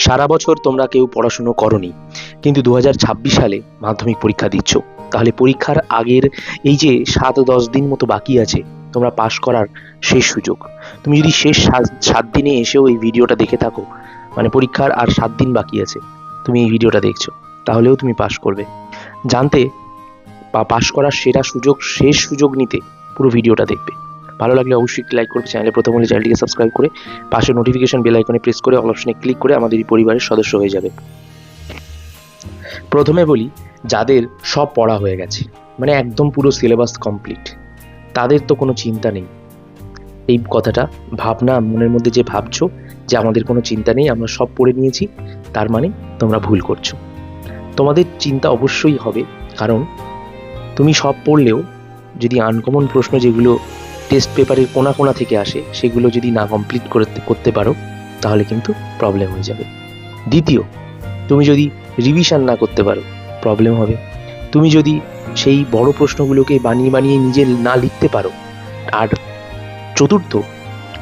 সারা বছর তোমরা কেউ পড়াশুনো করনি। কিন্তু দু হাজার ছাব্বিশ সালে মাধ্যমিক পরীক্ষা দিচ্ছ। তাহলে পরীক্ষার আগের এই যে সাত দশ দিন মতো বাকি আছে, তোমরা পাশ করার শেষ সুযোগ। তুমি যদি শেষ সাত- দিনে এসেও এই ভিডিওটা দেখে থাকো মানে পরীক্ষার আর সাত দিন বাকি আছে, তুমি এই ভিডিওটা দেখছ, তাহলেও তুমি পাশ করবে। জানতে বা পাশ করার সেরা সুযোগ, শেষ সুযোগ নিতে পুরো ভিডিওটা দেখবে। ভালো লাগলে অবশ্যই লাইক করবে চ্যানেলে প্রথম হলে চ্যানেলটিকে সাবস্ক্রাইব করে পাশে নোটিফিকেশন বেল আইকনে প্রেস করে অল অপশনে ক্লিক করে আমাদের এই পরিবারের সদস্য হয়ে যাবে। প্রথমে বলি, যাদের সব পড়া হয়ে গেছে মানে একদম পুরো সিলেবাস কমপ্লিট তাদের তো কোনো চিন্তা নেই। এই কথাটা ভাবনা মনের মধ্যে যে ভাবছ যে আমাদের কোনো চিন্তা নেই, আমরা সব পড়ে নিয়েছি, তার মানে তোমরা ভুল করছ। তোমাদের চিন্তা অবশ্যই হবে, কারণ তুমি সব পড়লেও যদি আনকমন প্রশ্ন যেগুলো টেস্ট পেপারের কোনা কোনা থেকে আসে, সেগুলো যদি না কমপ্লিট করতে করতে পারো, তাহলে কিন্তু প্রবলেম হয়ে যাবে। দ্বিতীয়, তুমি যদি রিভিশন না করতে পারো প্রবলেম হবে। তুমি যদি সেই বড় প্রশ্নগুলোকে বানিয়ে বানিয়ে নিজে না লিখতে পারো, আর চতুর্থ,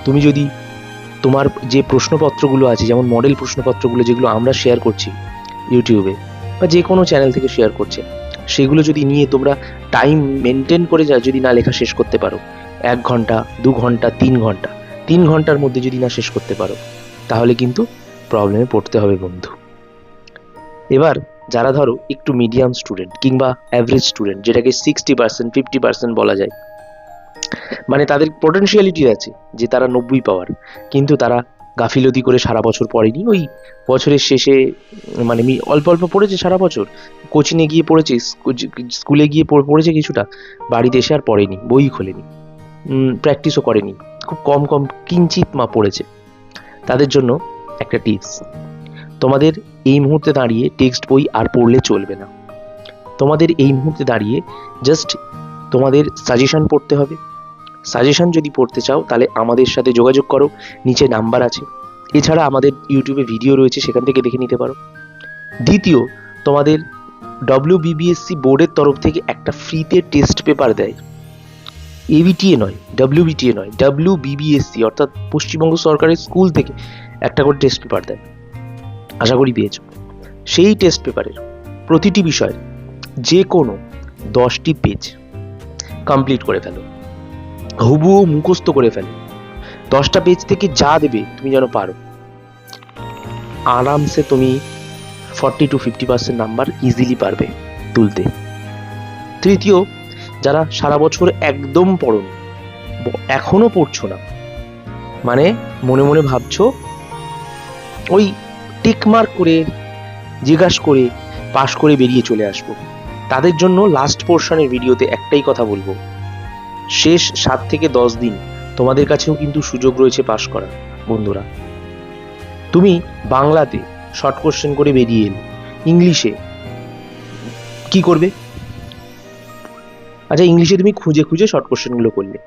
তুমি যদি তোমার যে প্রশ্নপত্রগুলো আছে, যেমন মডেল প্রশ্নপত্রগুলো যেগুলো আমরা শেয়ার করছি ইউটিউবে বা যে কোনো চ্যানেল থেকে শেয়ার করছে, সেগুলো যদি নিয়ে তোমরা টাইম মেনটেন করে যা, যদি না লেখা শেষ করতে পারো এক ঘণ্টা, দু ঘণ্টা, তিন ঘণ্টা। তিন ঘণ্টার মধ্যে যদি না শেষ করতে পারো, তাহলে কিন্তু প্রবলেমে পড়তে হবে বন্ধু। এবার যারা ধরো একটু মিডিয়াম স্টুডেন্ট কিংবা অ্যাভারেজ স্টুডেন্ট যেটাকে সিক্সটি পার্সেন্ট ফিফটি পার্সেন্ট বলা যায় মানে তাদের পোটেনশিয়ালিটি আছে যে তারা নব্বই পাওয়ার, কিন্তু তারা গাফিলতি করে সারা বছর পড়েনি। ওই বছরের শেষে মানে অল্প অল্প পড়েছে সারা বছর। কোচিংয়ে গিয়ে পড়েছে স্কুলে গিয়ে পড়- পড়েছে কিছুটা, বাড়িতে এসে আর পড়েনি, বই খোলেনি। প্র্যাকটিসও করেনি। খুব কম কম কিঞ্চিত মা পড়েছে। তাদের জন্য একটা টিপস তোমাদের এই মুহূর্তে দাঁড়িয়ে টেক্সট বই আর পড়লে চলবে না। তোমাদের এই মুহূর্তে দাঁড়িয়ে জাস্ট তোমাদের সাজেশন পড়তে হবে। সাজেশন যদি পড়তে চাও, তাহলে আমাদের সাথে যোগাযোগ করো। নিচে নাম্বার আছে। এছাড়া আমাদের ইউটিউবে ভিডিও রয়েছে, সেখান থেকে দেখে নিতে পারো। দ্বিতীয়, তোমাদের ডব্লিউ বিবিএসসি বোর্ডের তরফ থেকে একটা ফ্রিতে টেস্ট পেপার দেয়। এবিটিএ নয় ডাব্লিউবিটিএ নয় ডাব্লিউ বিবিএসসি অর্থাৎ পশ্চিমবঙ্গ সরকারের স্কুল থেকে একটা করে টেস্ট পেপার দেয়। আশা করি পেয়েছ। সেই টেস্ট পেপারের প্রতিটি বিষয়ের যে কোনো দশটি পেজ কমপ্লিট করে ফেলো। হুবুও মুখস্থ করে ফেলো। দশটা পেজ থেকে যা দেবে তুমি যেন পারো। আরামসে তুমি forty to fifty percent number easily পারবে তুলতে। তৃতীয় যারা সারা বছর একদম পড়োনি। এখনও পড়ছো না। মানে মনে মনে ভাবছ, ওই টিক মার্ক করে, জিজ্ঞাসা করে পাশ করে বেরিয়ে চলে আসব। তাদের জন্য লাস্ট পোর্শনের ভিডিওতে একটাই কথা বলব। শেষ সাত থেকে দশ দিন তোমাদের কাছেও কিন্তু সুযোগ রয়েছে পাশ করার, বন্ধুরা। তুমি বাংলাতে শর্ট কোশ্চেন করে বেরিয়ে এলে, ইংলিশে কি করবে? আচ্ছা ইংলিশে তুমি খুঁজে খুঁজে শর্ট কোশ্চেনগুলো করলে।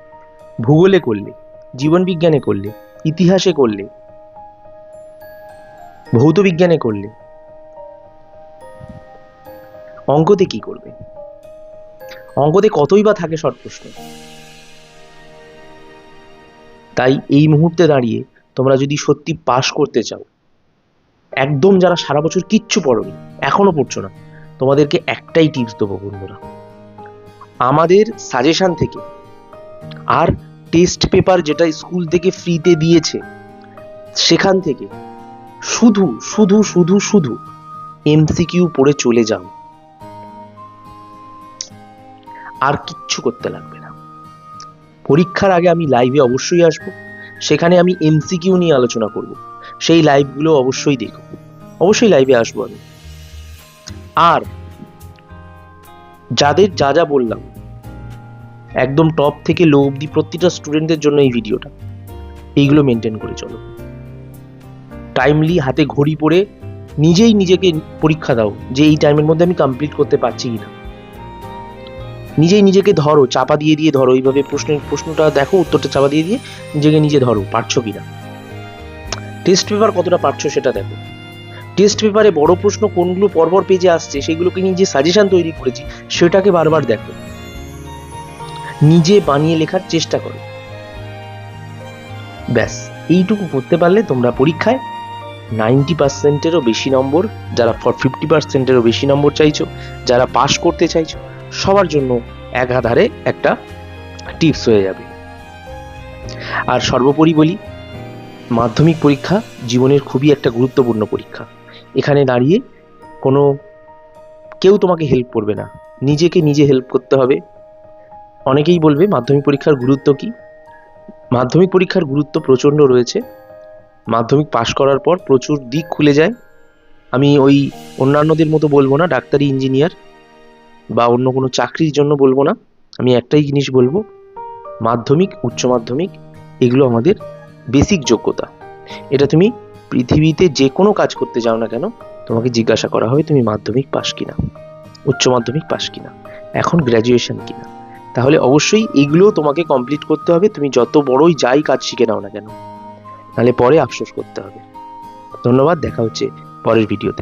ভূগোলে করলে, জীবন বিজ্ঞানে করলে, ইতিহাসে করলে, ভৌত বিজ্ঞানে করলে, অঙ্কতে কি করবে? অঙ্কতে কতই বা থাকে শর্ট প্রশ্ন তাই এই মুহূর্তে দাঁড়িয়ে তোমরা যদি সত্যি পাশ করতে চাও, একদম যারা সারা বছর কিচ্ছু পড়োনি, এখনও পড়ছো না, তোমাদেরকে একটাই টিপস দেবো বন্ধুরা। আমাদের সাজেশন থেকে। আর টেস্ট পেপার যেটা স্কুল থেকে ফ্রিতে দিয়েছে, সেখান থেকে শুধু শুধু শুধু শুধু এমসিকিউ পড়ে চলে যাও। আর কিচ্ছু করতে লাগবে না। পরীক্ষার আগে আমি লাইভে অবশ্যই আসব। সেখানে আমি এমসিকিউ নিয়ে আলোচনা করব। সেই লাইভগুলো অবশ্যই দেখো অবশ্যই লাইভে আসব আমি। আর যাদের যা যা বললাম। একদম টপ থেকে লো অব্দি প্রতিটা স্টুডেন্টদের জন্য এই ভিডিওটা এইগুলো মেনটেন করে চলো। টাইমলি হাতে ঘড়ি পরে নিজেই নিজেকে পরীক্ষা দাও যে এই টাইমের মধ্যে আমি কমপ্লিট করতে পারছি কিনা। নিজেই নিজেকে ধরো, চাপা দিয়ে দিয়ে ধরো। এইভাবে প্রশ্নের প্রশ্নটা দেখো, উত্তরটা চাপা দিয়ে দিয়ে নিজেকে নিজে ধরো, পারছ কিনা। টেস্ট পেপার কতটা পারছ সেটা দেখো। টেস্ট পেপারে বড় প্রশ্ন কোনগুলো পরপর পেজে আসছে, সেগুলোকে নিয়ে যে সাজেশন তৈরি করেছি, সেটাকে বারবার দেখো। নিজে বানিয়ে লেখার চেষ্টা করো। ব্যাস, এইটুকু করতে পারলে তোমরা পরীক্ষায় নাইনটি পার্সেন্টেরও বেশি নম্বর, যারা ফর ফিফটি পার্সেন্টেরও বেশি নম্বর চাইছো, যারা পাশ করতে চাইছো, সবার জন্য এক একাধারে একটা টিপস হয়ে যাবে। আর সর্বোপরি বলি, মাধ্যমিক পরীক্ষা জীবনের খুবই একটা গুরুত্বপূর্ণ পরীক্ষা। এখানে দাঁড়িয়ে কোনো কেউ তোমাকে হেল্প করবে না। নিজেকে নিজে হেল্প করতে হবে। অনেকেই বলবে, মাধ্যমিক পরীক্ষার গুরুত্ব কি? মাধ্যমিক পরীক্ষার গুরুত্ব প্রচণ্ড রয়েছে। মাধ্যমিক পাশ করার পর প্রচুর দিক খুলে যায়। আমি ওই অন্যান্যদের মতো বলব না, ডাক্তারি ইঞ্জিনিয়ার বা অন্য কোনো চাকরির জন্য বলব না। আমি একটাই জিনিস বলব, মাধ্যমিক, উচ্চ মাধ্যমিক, এগুলো আমাদের বেসিক যোগ্যতা। এটা তুমি পৃথিবীতে যে কোনো কাজ করতে যাও না কেন, তোমাকে জিজ্ঞাসা করা হবে তুমি মাধ্যমিক পাস কিনা, উচ্চ মাধ্যমিক পাস কিনা, এখন গ্র্যাজুয়েশন কিনা। তাহলে অবশ্যই এগুলো তোমাকে কমপ্লিট করতে হবে, তুমি যত বড়ই যাই কাজ শিখে নাও না কেন। নাহলে পরে আফসোস করতে হবে। ধন্যবাদ, দেখা হচ্ছে পরের ভিডিওতে